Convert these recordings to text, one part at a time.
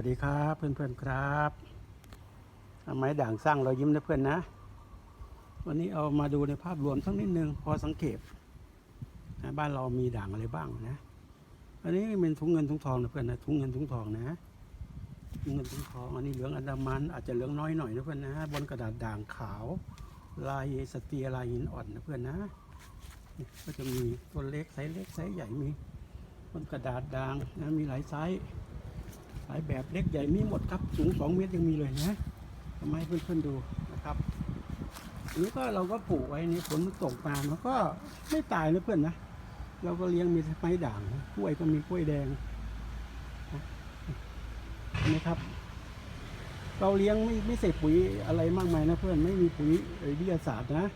สวัสดีครับเพื่อนๆครับเอาไม้ด่างสร้างเรายิ้มนะเพื่อนนะ วันนี้เอามาดูในภาพรวมสักนิดนึงพอสังเกตนะบ้านเรามีด่างอะไรบ้างนะ อันนี้เป็นถุงเงินถุงทองนะเพื่อนนะถุงเงินถุงทองนะถุงเงินถุงทองอันนี้เหลืองอันดามันอาจจะเหลืองน้อยหน่อยนะเพื่อนนะบนกระดาษด่างขาว ลายสเตียลายหินอ่อนนะเพื่อนนะก็จะมีตัวเล็กไซส์เล็กไซส์ใหญ่มีบนกระดาษด่างนะมีหลายไซส์ายแบบเล็กใหญ่มีหมดครับ สูง 2 เมตรยังมีเลยนะทำไมาให้เพื่อนๆดูนะครับนนี้ก็เราก็ปลูกไว้นี่ฝนมันตกมามันก็ไม่ตายนะเพื่อนนะ เราก็เลี้ยงมีไม้ด่างกล้วยก็มีกล้วยแดงนะครับ เราเลี้ยงไม่ไม่ใส่ปุ๋ยอะไรมากมายนะเพื่อนไม่มีปุ๋ยเอ่ยวิทยาศาสตร์นะ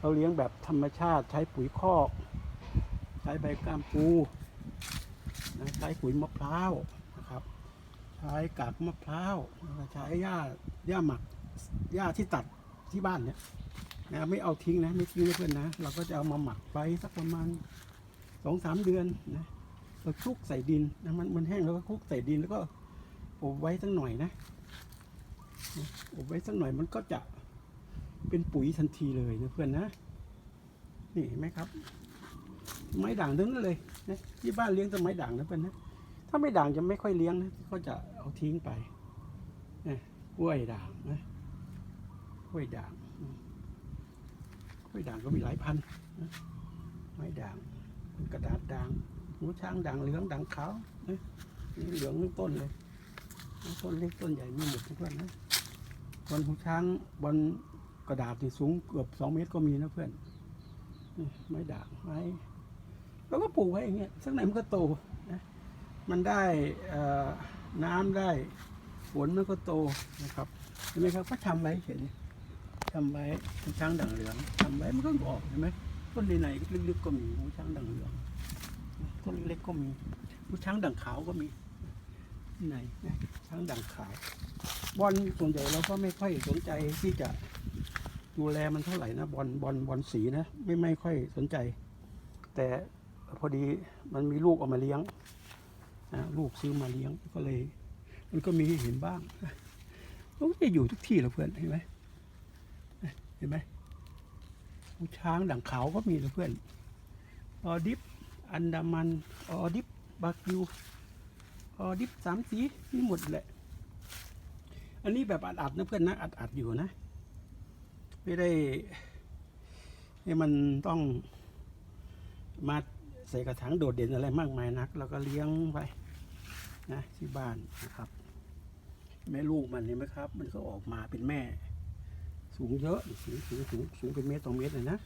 เราเลี้ยงแบบธรรมชาติใช้ปุ๋ยคอก ใช้ใบกล้ามปูใช้ปุ๋ยมะพร้าว ใช้กากมะพร้าวแล้วก็ใช้หญ้าหญ้าหมักหญ้าที่ตัดที่บ้านเนี่ยนะไม่เอาทิ้งนะไม่ทิ้งนะเพื่อนนะ เราก็จะเอามาหมักไว้สักประมาณสองสามเดือนนะเราคลุกใส่ดินนะมันมันแห้งแล้วก็คลุกใส่ดินแล้วก็อบไว้สักหน่อยนะอบไว้สักหน่อยมันก็จะเป็นปุ๋ยทันทีเลยนะเพื่อนนะ นี่เห็นไหมครับ ไม้ด่างทั้งนั้นเลยนะที่บ้านเลี้ยงแต่ไม้ด่างนะเพื่อนนะถ้าไม่ด่างจะไม่ค่อยเลี้ยงนะก็จะ เอาทิ้งไปนะกล้วยด่างนะกล้วยด่างกล้วยด่างก็มีหลายพันธุ์นะไม้ด่างกระดาษด่างหูช้างด่างเหลืองด่างขาวนะนี่เหลืองต้นเลยต้นเล็กต้นใหญ่มีหมดทุกต้นนะบนหูช้างบนกระดาษที่สูงเกือบสองเมตรก็มีนะเพื่อนไม้ด่างไม้แล้วก็ปลูกไว้อย่างเงี้ยสักไหนอยมันก็โตนะมันได้อ่อ น้ำได้ฝนมันก็โตนะครับเห็นไหมครับก็ทำไว้เฉยทำไว้ช้างด่างเหลืองทำไว้มันก็ออกเห็นไหมต้นไหนลึกๆก็มีหูช้างด่างเหลืองต้นเล็กก็มีหูช้างด่างขาวก็มีไหนนะช้างด่างขาวบอลส่วนใหญ่เราก็ไม่ค่อยสนใจที่จะดูแลมันเท่าไหร่นะบอลบอลบอลสีนะไม่ไม่ค่อยสนใจ แต่พอดีมันมีลูกออกมาเลี้ยง ลูกซื้อมาเลี้ยงก็เลย มันก็มีให้เห็นบ้างมันก็จะอยู่ทุกที่แหละเพื่อนเห็นไหมเห็นไหมช้างด่างขาวก็มีนะเพื่อนออดิฟอันดามันออดิฟบาคิวออดิฟสามสีนี่หมดแหละ อันนี้แบบอัดๆนะเพื่อนนะอัดๆอยู่นะ ไม่ได้ให้มันต้องมาใส่กระถางโดดเด่นอะไรมากมายนักเราก็เลี้ยงไป นะที่บ้านนะครับ แม่ลูกมันเห็นไหมครับ มันก็ออกมาเป็นแม่ สูงเยอะสูงสูงสูงสูงเป็นเมตรต่อเมตรเลยนะ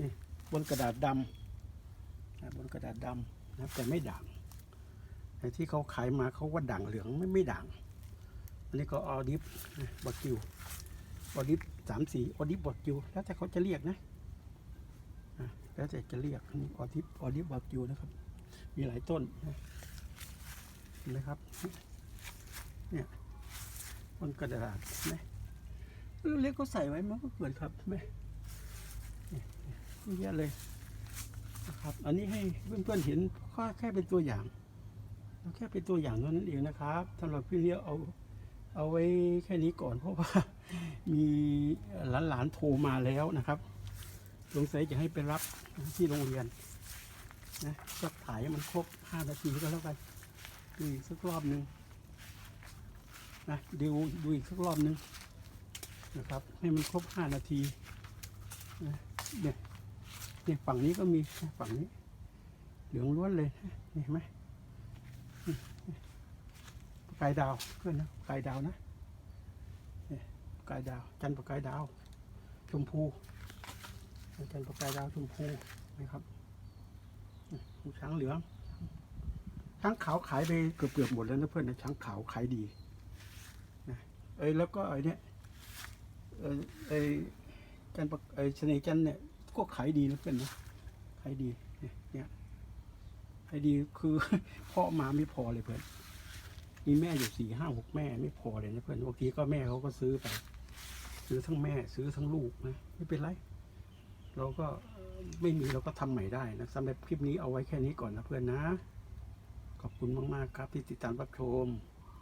นี่บนกระดาษดำนะบนกระดาษดำนะแต่ไม่ด่างแต่ที่เขาขายมาเขาว่าด่างเหลืองไม่ไม่ด่าง อันนี้ก็ออดิฟบอกิวออดิฟสามสีออดิฟบอกิวแล้วแต่เขาจะเรียกนะแล้วแต่จะเรียกนี่ออดิฟออดิฟบากิวนะครับ มีหลายต้นนะ นไหมครับ เนี่ยบนกระดาษนไหมเล็กก็ใส่ไว้มันก็เกิดครับไหมเนี่ยเยอะเลยนะครับ อันนี้ให้เพื่อนๆเห็นก็แค่เป็นตัวอย่างเราแค่เป็นตัวอย่างเท่านั้นเองนะครับสำหรับพี่เลี้ยงเอาเอาไว้แค่นี้ก่อนเพราะว่า มีหลานๆโทรมาแล้วนะครับสงสัยจะให้ไปรับที่โรงเรียนนะก็ถ่ายมันครบห้านาทีก็แล้วกัน ดูอีกสักรอบหนึ่งนะดูดูอีกสักรอบหนึ่งนะครับให้มันครบห้านาทีนะเนี่ยเนี่ยฝั่งนี้ก็มีฝั่งนี้ เหลืองล้วนเลยเห็นไหมประกายดาวเพื่อนนะประกายดาวนะเนี่ยประกายดาว จันทร์ประกายดาว ชมพูจันทร์ประกายดาวชมพูนะครับหูช้างเหลือง ช้างขาวขายไปเกือบเกือบๆหมดแล้วนะเพื่อนนะช้างขาวขายดีนะเอ้ยแล้วก็ไอ้นี่เอ้ยไอ้จันทร์ประไอ้เสน่ห์จันทร์เนี่ยก็ขายดีนะเพื่อนนะขายดีเนี่ยเนี่ยขายดีคือเพาะมาไม่พอเลยเพื่อนมีแม่อยู่สี่ห้าหกแม่ไม่พอเลยนะเพื่อนบางทีก็แม่เขาก็ซื้อไป ซื้อทั้งแม่ซื้อทั้งลูกนะไม่เป็นไรเราก็ไม่มีเราก็ทำใหม่ได้นะสำหรับคลิปนี้เอาไว้แค่นี้ก่อนนะเพื่อนนะ ขอบคุณมาก ๆ ครับที่ติดตามรับชม